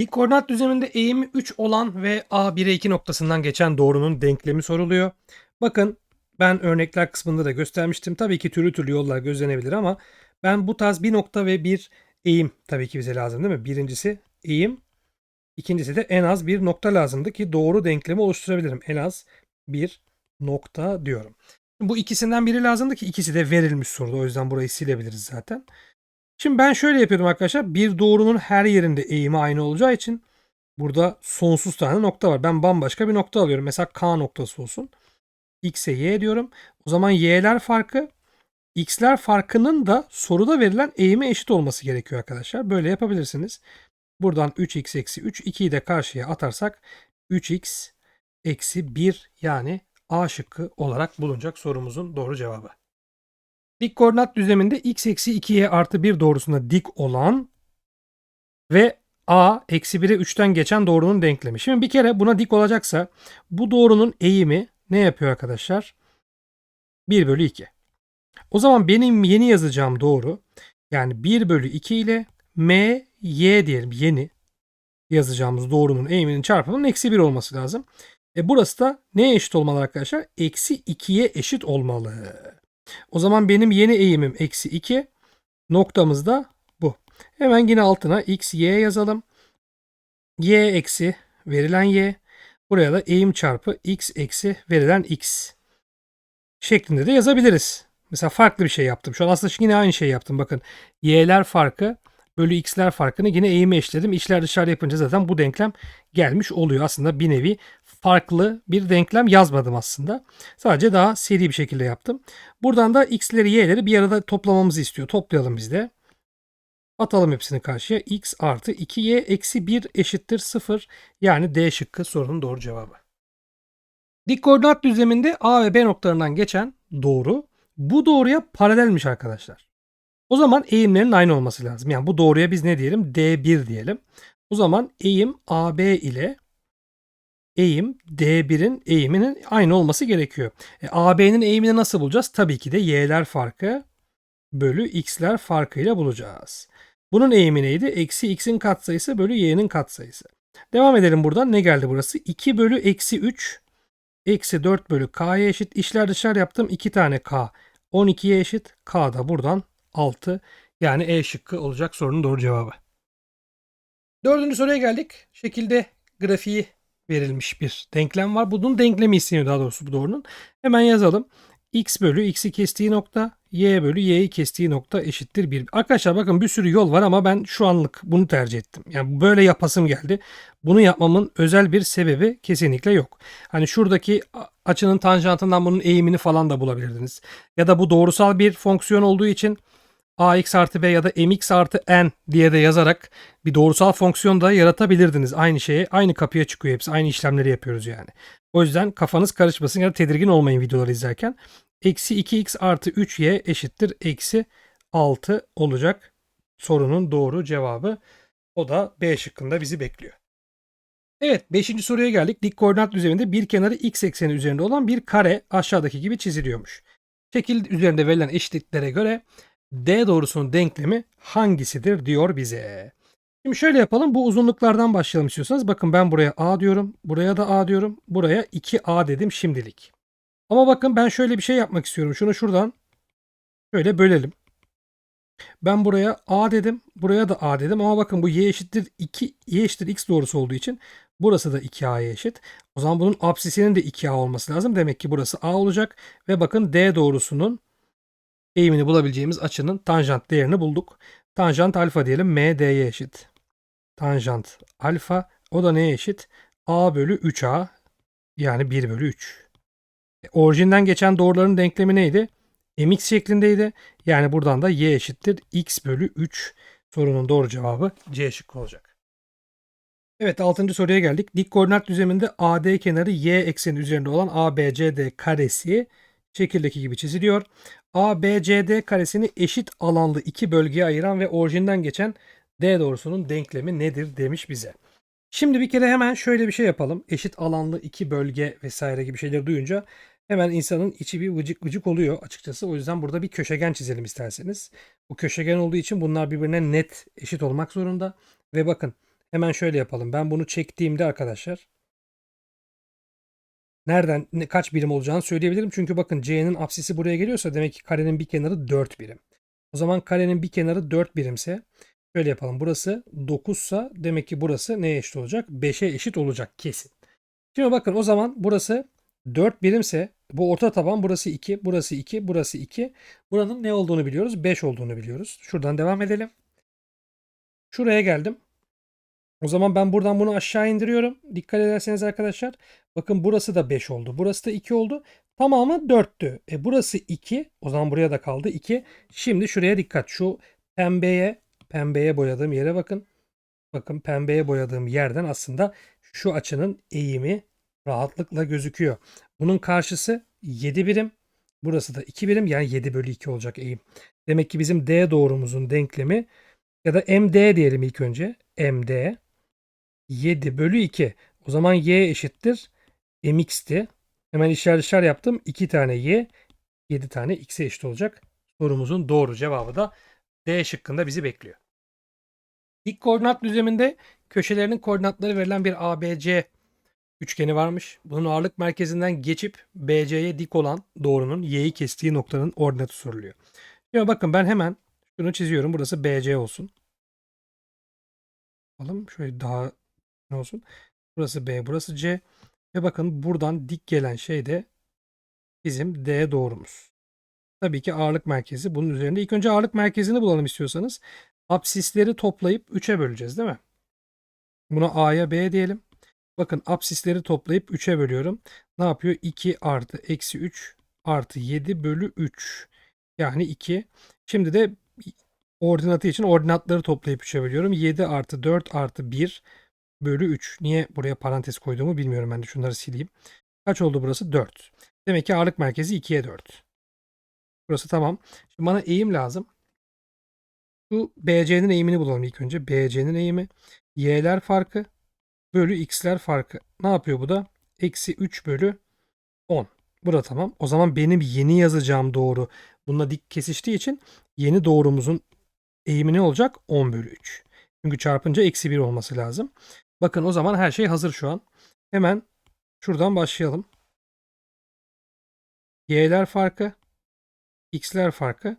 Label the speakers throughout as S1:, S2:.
S1: Dik koordinat düzleminde eğimi 3 olan ve A 1'e 2 noktasından geçen doğrunun denklemi soruluyor. Bakın ben örnekler kısmında da göstermiştim. Tabii ki türlü türlü yollar gözlenebilir ama ben bu tarz bir nokta ve bir eğim tabii ki bize lazım değil mi? Birincisi eğim, ikincisi de en az bir nokta lazımdı ki doğru denklemi oluşturabilirim. En az bir nokta diyorum. Bu ikisinden biri lazımdı ki ikisi de verilmiş soruda. O yüzden burayı silebiliriz zaten. Şimdi ben şöyle yapıyorum arkadaşlar. Bir doğrunun her yerinde eğimi aynı olacağı için burada sonsuz tane nokta var. Ben bambaşka bir nokta alıyorum. Mesela K noktası olsun. X'e Y diyorum. O zaman Y'ler farkı X'ler farkının da soruda verilen eğime eşit olması gerekiyor arkadaşlar. Böyle yapabilirsiniz. Buradan 3x eksi 3 2'yi de karşıya atarsak 3x eksi 1 yani A şıkkı olarak bulunacak sorumuzun doğru cevabı. Dik koordinat düzleminde x eksi 2y artı 1 doğrusuna dik olan ve a eksi 1'e 3'ten geçen doğrunun denklemi. Şimdi bir kere buna dik olacaksa bu doğrunun eğimi ne yapıyor arkadaşlar? 1 bölü 2. O zaman benim yeni yazacağım doğru yani 1 bölü 2 ile m y diyelim yeni yazacağımız doğrunun eğiminin çarpımının eksi 1 olması lazım. E burası da neye eşit olmalı arkadaşlar? Eksi 2'ye eşit olmalı. O zaman benim yeni eğimim eksi 2. Noktamız da bu. Hemen yine altına x, y yazalım. y eksi verilen y. Buraya da eğim çarpı x eksi verilen x şeklinde de yazabiliriz. Mesela farklı bir şey yaptım. Şu an aslında yine aynı şey yaptım. Bakın y'ler farkı bölü x'ler farkını yine eğime eşledim. İçler dışarı yapınca zaten bu denklem gelmiş oluyor. Aslında bir nevi farklı bir denklem yazmadım aslında. Sadece daha seri bir şekilde yaptım. Buradan da x'leri y'leri bir arada toplamamızı istiyor. Toplayalım biz de. Atalım hepsini karşıya. x artı 2y eksi 1 eşittir 0. Yani D şıkkı sorunun doğru cevabı. Dik koordinat düzleminde A ve B noktalarından geçen doğru bu doğruya paralelmiş arkadaşlar. O zaman eğimlerin aynı olması lazım. Yani bu doğruya biz ne diyelim? D1 diyelim. O zaman eğim AB ile eğim D1'in eğiminin aynı olması gerekiyor. E, AB'nin eğimini nasıl bulacağız? Tabii ki de y'ler farkı bölü x'ler farkıyla bulacağız. Bunun eğimi neydi? Eksi x'in katsayısı bölü y'nin katsayısı. Devam edelim buradan. Ne geldi burası? 2 bölü eksi 3 eksi 4 bölü k'ya eşit. İşler dışarı yaptım. 2 tane k 12'ye eşit. K da buradan 6. Yani E şıkkı olacak sorunun doğru cevabı. Dördüncü soruya geldik. Şekilde grafiği verilmiş bir denklem var. Bunun denklemi isteniyor daha doğrusu bu doğrunun. Hemen yazalım. x bölü x'i kestiği nokta y bölü y'yi kestiği nokta eşittir 1. Arkadaşlar bakın bir sürü yol var ama ben şu anlık bunu tercih ettim. Yani böyle yapasım geldi. Bunu yapmamın özel bir sebebi kesinlikle yok. Hani şuradaki açının tanjantından bunun eğimini falan da bulabilirdiniz. Ya da bu doğrusal bir fonksiyon olduğu için ax artı b ya da mx artı n diye de yazarak bir doğrusal fonksiyon da yaratabilirdiniz. Aynı şeye aynı kapıya çıkıyor hepsi. Aynı işlemleri yapıyoruz yani. O yüzden kafanız karışmasın ya da tedirgin olmayın videoları izlerken. Eksi 2x artı 3y eşittir eksi 6 olacak sorunun doğru cevabı. O da B şıkkında bizi bekliyor. Evet 5. soruya geldik. Dik koordinat düzleminde bir kenarı x ekseni üzerinde olan bir kare aşağıdaki gibi çiziliyormuş. Şekil üzerinde verilen eşitliklere göre D doğrusunun denklemi hangisidir diyor bize. Şimdi şöyle yapalım. Bu uzunluklardan başlayalım istiyorsanız. Bakın ben buraya A diyorum. Buraya da A diyorum. Buraya 2A dedim şimdilik. Ama bakın ben şöyle bir şey yapmak istiyorum. Şunu şuradan şöyle bölelim. Ben buraya A dedim. Buraya da A dedim. Ama bakın bu y eşittir 2 y eşittir x doğrusu olduğu için burası da 2a'ya eşit. O zaman bunun apsisinin de 2a olması lazım. Demek ki burası a olacak. Ve bakın d doğrusunun eğimini bulabileceğimiz açının tanjant değerini bulduk. Tanjant alfa diyelim m d'ye eşit. Tanjant alfa o da neye eşit? a bölü 3a yani 1 bölü 3. E, orijinden geçen doğruların denklemi neydi? mx şeklindeydi. Yani buradan da y eşittir x bölü 3 sorunun doğru cevabı C şıkkı olacak. Evet 6. soruya geldik. Dik koordinat düzleminde AD kenarı y ekseni üzerinde olan ABCD karesi şekildeki gibi çiziliyor. ABCD karesini eşit alanlı iki bölgeye ayıran ve orijinden geçen D doğrusunun denklemi nedir demiş bize. Şimdi bir kere hemen şöyle bir şey yapalım. Eşit alanlı iki bölge vesaire gibi şeyleri duyunca hemen insanın içi bir vıcık vıcık oluyor açıkçası. O yüzden burada bir köşegen çizelim isterseniz. Bu köşegen olduğu için bunlar birbirine net eşit olmak zorunda. Ve bakın Hemen şöyle yapalım. Ben bunu çektiğimde arkadaşlar nereden ne, kaç birim olacağını söyleyebilirim. Çünkü bakın C'nin apsisi buraya geliyorsa demek ki karenin bir kenarı 4 birim. O zaman karenin bir kenarı 4 birimse şöyle yapalım. Burası 9 sa demek ki burası neye eşit olacak? 5'e eşit olacak kesin. Şimdi bakın o zaman burası 4 birimse bu orta taban burası 2, burası 2, burası 2. Buranın ne olduğunu biliyoruz? 5 olduğunu biliyoruz. Şuradan devam edelim. Şuraya geldim. O zaman ben buradan bunu aşağı indiriyorum. Dikkat ederseniz arkadaşlar. Bakın burası da 5 oldu. Burası da 2 oldu. Tamamı 4'tü. E burası 2. O zaman buraya da kaldı 2. Şimdi şuraya dikkat. Şu pembeye pembeye boyadığım yere bakın. Bakın pembeye boyadığım yerden aslında şu açının eğimi rahatlıkla gözüküyor. Bunun karşısı 7 birim. Burası da 2 birim yani 7 bölü 2 olacak eğim. Demek ki bizim D doğrumuzun denklemi ya da MD diyelim ilk önce. MD 7 bölü 2. O zaman Y eşittir MX'ti. Hemen işler dışarı yaptım. 2 tane Y 7 tane X'e eşit olacak. Sorumuzun doğru cevabı da D şıkkında bizi bekliyor. Dik koordinat düzleminde köşelerinin koordinatları verilen bir ABC üçgeni varmış. Bunun ağırlık merkezinden geçip BC'ye dik olan doğrunun y'yi kestiği noktanın ordinatı soruluyor. Şimdi bakın ben hemen şunu çiziyorum. Burası BC olsun. Alalım şöyle daha ne olsun. Burası B, burası C. Ve bakın buradan dik gelen şey de bizim D doğrumuz. Tabii ki ağırlık merkezi bunun üzerinde. İlk önce ağırlık merkezini bulalım istiyorsanız. Apsisleri toplayıp 3'e böleceğiz değil mi? Buna A'ya B diyelim. Bakın apsisleri toplayıp 3'e bölüyorum. Ne yapıyor? 2 artı eksi 3 artı 7 bölü 3. Yani 2. Şimdi de ordinatı için ordinatları toplayıp 3'e bölüyorum. 7 artı 4 artı 1 bölü 3. Niye buraya parantez koyduğumu bilmiyorum ben de şunları sileyim. Kaç oldu burası? 4. Demek ki ağırlık merkezi 2'ye 4. Burası tamam. Şimdi bana eğim lazım. Şu BC'nin eğimini bulalım ilk önce. BC'nin eğimi. Y'ler farkı bölü x'ler farkı. Ne yapıyor bu da? Eksi 3 bölü 10. Burada tamam. O zaman benim yeni yazacağım doğru bununla dik kesiştiği için yeni doğrumuzun eğimi ne olacak? 10 bölü 3. Çünkü çarpınca eksi 1 olması lazım. Bakın o zaman her şey hazır şu an. Hemen şuradan başlayalım. Y'ler farkı, x'ler farkı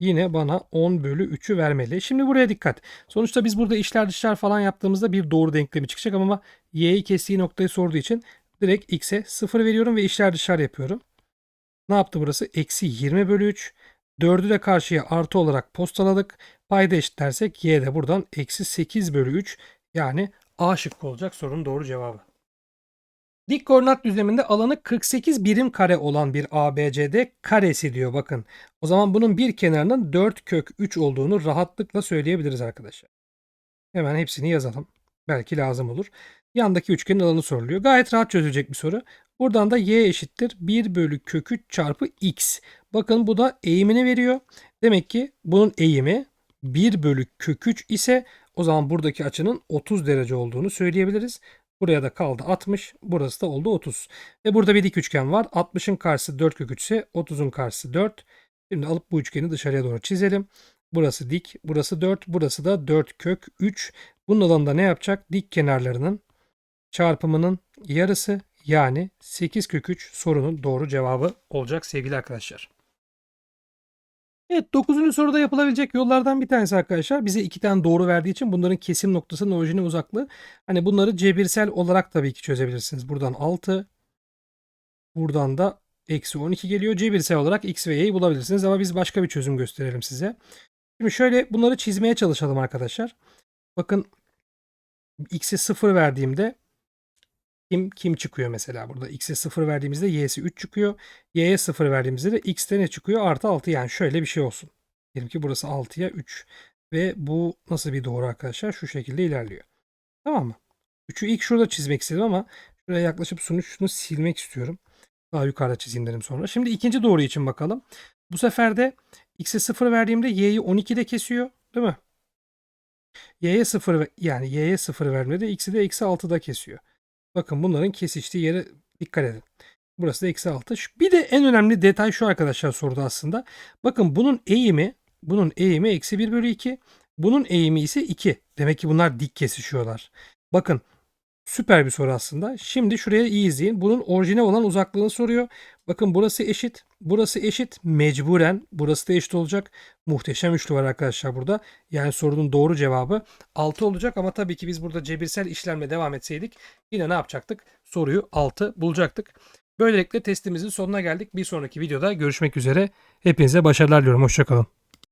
S1: yine bana 10 bölü 3'ü vermeli. Şimdi buraya dikkat. Sonuçta biz burada işler dışlar falan yaptığımızda bir doğru denklemi çıkacak ama y'yi kestiği noktayı sorduğu için direkt x'e 0 veriyorum ve işler dışlar yapıyorum. Ne yaptı burası? Eksi 20 bölü 3. 4'ü de karşıya artı olarak postaladık. Payda eşitlersek y de buradan eksi 8 bölü 3 yani A şıkkı olacak sorunun doğru cevabı. Dik koordinat düzleminde alanı 48 birim kare olan bir ABCD karesi diyor bakın. O zaman bunun bir kenarının 4 kök 3 olduğunu rahatlıkla söyleyebiliriz arkadaşlar. Hemen hepsini yazalım. Belki lazım olur. Yandaki üçgenin alanı soruluyor. Gayet rahat çözülecek bir soru. Buradan da y eşittir 1 bölü kök 3 çarpı x. Bakın bu da eğimini veriyor. Demek ki bunun eğimi 1 bölü kök 3 ise o zaman buradaki açının 30 derece olduğunu söyleyebiliriz. Buraya da kaldı 60. Burası da oldu 30. Ve burada bir dik üçgen var. 60'ın karşısı 4 kök 3 ise 30'un karşısı 4. Şimdi alıp bu üçgeni dışarıya doğru çizelim. Burası dik. Burası 4. Burası da 4 kök 3. Bunun alanında ne yapacak? Dik kenarlarının çarpımının yarısı yani 8 kök 3 sorunun doğru cevabı olacak sevgili arkadaşlar. Evet 9. soruda yapılabilecek yollardan bir tanesi arkadaşlar. Bize iki tane doğru verdiği için bunların kesim noktasının orijine uzaklığı. Hani bunları cebirsel olarak tabii ki çözebilirsiniz. Buradan 6. Buradan da eksi 12 geliyor. Cebirsel olarak x ve y'yi bulabilirsiniz. Ama biz başka bir çözüm gösterelim size. Şimdi şöyle bunları çizmeye çalışalım arkadaşlar. Bakın x'e 0 verdiğimde kim kim çıkıyor mesela burada? X'e 0 verdiğimizde y'si 3 çıkıyor. Y'ye 0 verdiğimizde de x'te ne çıkıyor? Artı 6 yani şöyle bir şey olsun. Diyelim ki burası 6'ya 3. Ve bu nasıl bir doğru arkadaşlar? Şu şekilde ilerliyor. Tamam mı? 3'ü ilk şurada çizmek istedim ama şuraya yaklaşıp sonuç silmek istiyorum. Daha yukarıda çizeyim dedim sonra. Şimdi ikinci doğru için bakalım. Bu sefer de x'e 0 verdiğimde y'yi 12'de kesiyor. Değil mi? y'ye 0 yani y'ye 0 verdiğimde x'i de eksi 6'da kesiyor. Bakın bunların kesiştiği yere dikkat edin. Burası da eksi 6. Bir de en önemli detay şu arkadaşlar soruda aslında. Bakın bunun eğimi bunun eğimi eksi 1 bölü 2. Bunun eğimi ise 2. Demek ki bunlar dik kesişiyorlar. Bakın süper bir soru aslında. Şimdi şuraya iyi izleyin. Bunun orijine olan uzaklığını soruyor. Bakın burası eşit. Burası eşit. Mecburen burası da eşit olacak. Muhteşem üçlü var arkadaşlar burada. Yani sorunun doğru cevabı 6 olacak ama tabii ki biz burada cebirsel işlemle devam etseydik yine ne yapacaktık? Soruyu 6 bulacaktık. Böylelikle testimizin sonuna geldik. Bir sonraki videoda görüşmek üzere. Hepinize başarılar diliyorum. Hoşçakalın.